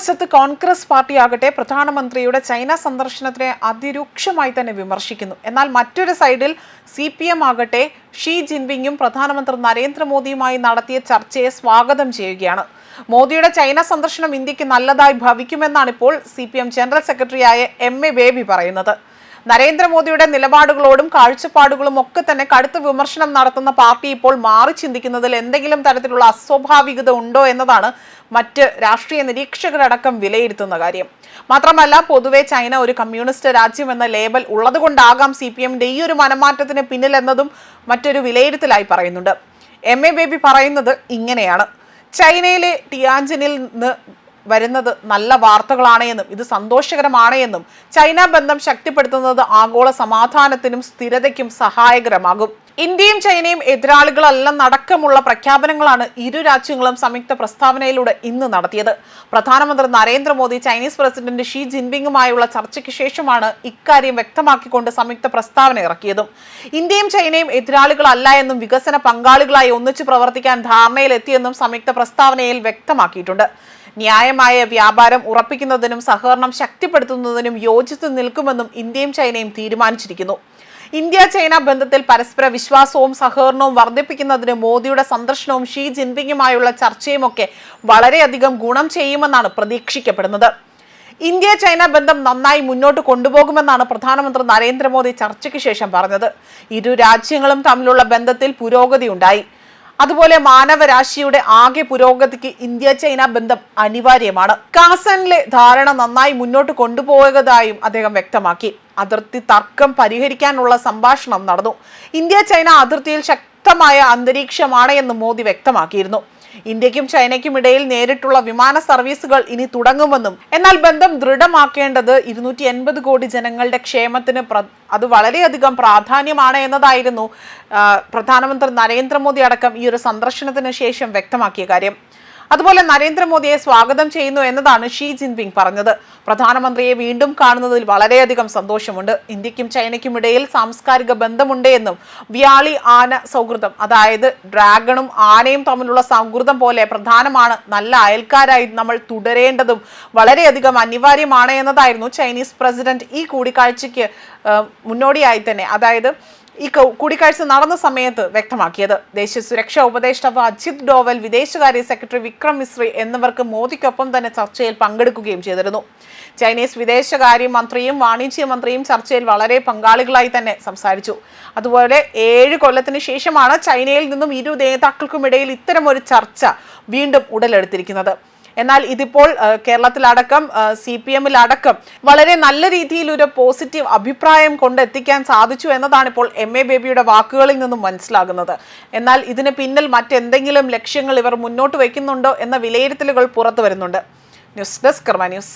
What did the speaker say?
മറുവശത്ത് കോൺഗ്രസ് പാർട്ടിയാകട്ടെ പ്രധാനമന്ത്രിയുടെ ചൈന സന്ദർശനത്തെ അതിരൂക്ഷമായി തന്നെ വിമർശിക്കുന്നു. എന്നാൽ മറ്റൊരു സൈഡിൽ സി പി എം ആകട്ടെ ഷീ ജിൻപിങ്ങും പ്രധാനമന്ത്രി നരേന്ദ്രമോദിയുമായി നടത്തിയ ചർച്ചയെ സ്വാഗതം ചെയ്യുകയാണ്. മോദിയുടെ ചൈന സന്ദർശനം ഇന്ത്യയ്ക്ക് നല്ലതായി ഭവിക്കുമെന്നാണ് ഇപ്പോൾ സി പി എം ജനറൽ സെക്രട്ടറിയായ എം എ ബേബി പറയുന്നത്. നരേന്ദ്രമോദിയുടെ നിലപാടുകളോടും കാഴ്ചപ്പാടുകളും ഒക്കെ തന്നെ കടുത്ത വിമർശനം നടത്തുന്ന പാർട്ടി ഇപ്പോൾ മാറി ചിന്തിക്കുന്നതിൽ എന്തെങ്കിലും തരത്തിലുള്ള അസ്വാഭാവികത ഉണ്ടോ എന്നതാണ് മറ്റ് രാഷ്ട്രീയ നിരീക്ഷകരടക്കം വിലയിരുത്തുന്ന കാര്യം. മാത്രമല്ല പൊതുവെ ചൈന ഒരു കമ്മ്യൂണിസ്റ്റ് രാജ്യം എന്ന ലേബൽ ഉള്ളതുകൊണ്ടാകാം സി പി എമ്മിന്റെ ഈ ഒരു മനമാറ്റത്തിന് പിന്നിലെന്നതും മറ്റൊരു വിലയിരുത്തലായി പറയുന്നുണ്ട്. എം എ ബേബി പറയുന്നത് ഇങ്ങനെയാണ്. ചൈനയിലെ ടിയാഞ്ചിനിൽ നിന്ന് വരുന്നത് നല്ല വാർത്തകളാണ് എന്നും ഇത് സന്തോഷകരമാണ് എന്നും ചൈന ബന്ധം ശക്തിപ്പെടുത്തുന്നത് ആഗോള സമാധാനത്തിനും സ്ഥിരതയ്ക്കും സഹായകരമാകും. ഇന്ത്യയും ചൈനയും എതിരാളികളെല്ലാം അടക്കമുള്ള പ്രഖ്യാപനങ്ങളാണ് ഇരു രാജ്യങ്ങളും സംയുക്ത പ്രസ്താവനയിലൂടെ ഇന്ന് നടത്തിയത്. പ്രധാനമന്ത്രി നരേന്ദ്രമോദി ചൈനീസ് പ്രസിഡന്റ് ഷീ ജിൻപിങ്ങുമായുള്ള ചർച്ചയ്ക്ക് ശേഷമാണ് ഇക്കാര്യം വ്യക്തമാക്കിക്കൊണ്ട് സംയുക്ത പ്രസ്താവന ഇറക്കിയതും. ഇന്ത്യയും ചൈനയും എതിരാളികളല്ല എന്നും വികസന പങ്കാളികളായി ഒന്നിച്ചു പ്രവർത്തിക്കാൻ ധാരണയിലെത്തിയെന്നും സംയുക്ത പ്രസ്താവനയിൽ വ്യക്തമാക്കിയിട്ടുണ്ട്. ന്യായമായ വ്യാപാരം ഉറപ്പിക്കുന്നതിനും സഹകരണം ശക്തിപ്പെടുത്തുന്നതിനും യോജിച്ചു നിൽക്കുമെന്നും ഇന്ത്യയും ചൈനയും തീരുമാനിച്ചിരിക്കുന്നു. ഇന്ത്യ ചൈന ബന്ധത്തിൽ പരസ്പര വിശ്വാസവും സഹകരണവും വർദ്ധിപ്പിക്കുന്നതിന് മോദിയുടെ സന്ദർശനവും ഷീ ജിൻപിങ്ങുമായുള്ള ചർച്ചയുമൊക്കെ വളരെയധികം ഗുണം ചെയ്യുമെന്നാണ് പ്രതീക്ഷിക്കപ്പെടുന്നത്. ഇന്ത്യ ചൈന ബന്ധം നന്നായി മുന്നോട്ട് കൊണ്ടുപോകുമെന്നാണ് പ്രധാനമന്ത്രി നരേന്ദ്രമോദി ചർച്ചയ്ക്ക് ശേഷം പറഞ്ഞത്. ഇരു രാജ്യങ്ങളും തമ്മിലുള്ള ബന്ധത്തിൽ പുരോഗതി ഉണ്ടായി അതുപോലെ മാനവരാശിയുടെ ആകെ പുരോഗതിക്ക് ഇന്ത്യ ചൈന ബന്ധം അനിവാര്യമാണ്. കാസനിലെ ധാരണ നന്നായി മുന്നോട്ട് കൊണ്ടുപോയതായും അദ്ദേഹം വ്യക്തമാക്കി. അതിർത്തി തർക്കം പരിഹരിക്കാനുള്ള സംഭാഷണം നടന്നു. ഇന്ത്യ ചൈന അതിർത്തിയിൽ ശക്തമായ അന്തരീക്ഷമാണ് എന്ന് മോദി വ്യക്തമാക്കിയിരുന്നു. ഇന്ത്യക്കും ചൈനയ്ക്കും ഇടയിൽ നേരിട്ടുള്ള വിമാന സർവീസുകൾ ഇനി തുടങ്ങുമെന്നും എന്നാൽ ബന്ധം ദൃഢമാക്കേണ്ടത് ഇരുന്നൂറ്റി എൺപത് കോടി ജനങ്ങളുടെ ക്ഷേമത്തിന് അത് വളരെയധികം പ്രാധാന്യമാണ് എന്നതായിരുന്നു പ്രധാനമന്ത്രി നരേന്ദ്രമോദി അടക്കം ഈ ഒരു സന്ദർശനത്തിന് ശേഷം വ്യക്തമാക്കിയ കാര്യം. അതുപോലെ നരേന്ദ്രമോദിയെ സ്വാഗതം ചെയ്യുന്നു എന്നതാണ് ഷീ ജിൻപിങ് പറഞ്ഞത്. പ്രധാനമന്ത്രിയെ വീണ്ടും കാണുന്നതിൽ വളരെയധികം സന്തോഷമുണ്ട്. ഇന്ത്യക്കും ചൈനയ്ക്കും ഇടയിൽ സാംസ്കാരിക ബന്ധമുണ്ട് എന്നും വ്യാളി ആന സൗഹൃദം അതായത് ഡ്രാഗണും ആനയും തമ്മിലുള്ള സൗഹൃദം പോലെ പ്രധാനമാണ്. നല്ല അയൽക്കാരായി നമ്മൾ തുടരേണ്ടതും വളരെയധികം അനിവാര്യമാണ് എന്നതായിരുന്നു ചൈനീസ് പ്രസിഡന്റ് ഈ കൂടിക്കാഴ്ചയ്ക്ക് മുന്നോടിയായി തന്നെ. അതായത് ഈ കൂടിക്കാഴ്ച നടന്ന സമയത്ത് വ്യക്തമാക്കിയത്. ദേശീയ സുരക്ഷാ ഉപദേഷ്ടാവ് അജിത് ഡോവൽ വിദേശകാര്യ സെക്രട്ടറി വിക്രം മിശ്രി എന്നിവർക്ക് മോദിക്കൊപ്പം തന്നെ ചർച്ചയിൽ പങ്കെടുക്കുകയും ചെയ്തിരുന്നു. ചൈനീസ് വിദേശകാര്യ മന്ത്രിയും വാണിജ്യ മന്ത്രിയും ചർച്ചയിൽ വളരെ പങ്കാളികളായി തന്നെ സംസാരിച്ചു. അതുപോലെ ഏഴ് കൊല്ലത്തിന് ശേഷമാണ് ചൈനയിൽ നിന്നും ഇരു നേതാക്കൾക്കുമിടയിൽ ഇത്തരമൊരു ചർച്ച വീണ്ടും ഉടലെടുത്തിരിക്കുന്നത്. എന്നാൽ ഇതിപ്പോൾ കേരളത്തിലടക്കം സി പി എമ്മിലടക്കം വളരെ നല്ല രീതിയിൽ ഒരു പോസിറ്റീവ് അഭിപ്രായം കൊണ്ടെത്തിക്കാൻ സാധിച്ചു എന്നതാണ് ഇപ്പോൾ എം എ ബേബിയുടെ വാക്കുകളിൽ നിന്നും മനസ്സിലാകുന്നത്. എന്നാൽ ഇതിന് പിന്നിൽ മറ്റെന്തെങ്കിലും ലക്ഷ്യങ്ങൾ ഇവർ മുന്നോട്ട് വയ്ക്കുന്നുണ്ടോ എന്ന വിലയിരുത്തലുകൾ പുറത്തു വരുന്നുണ്ട്. News desk Karma news.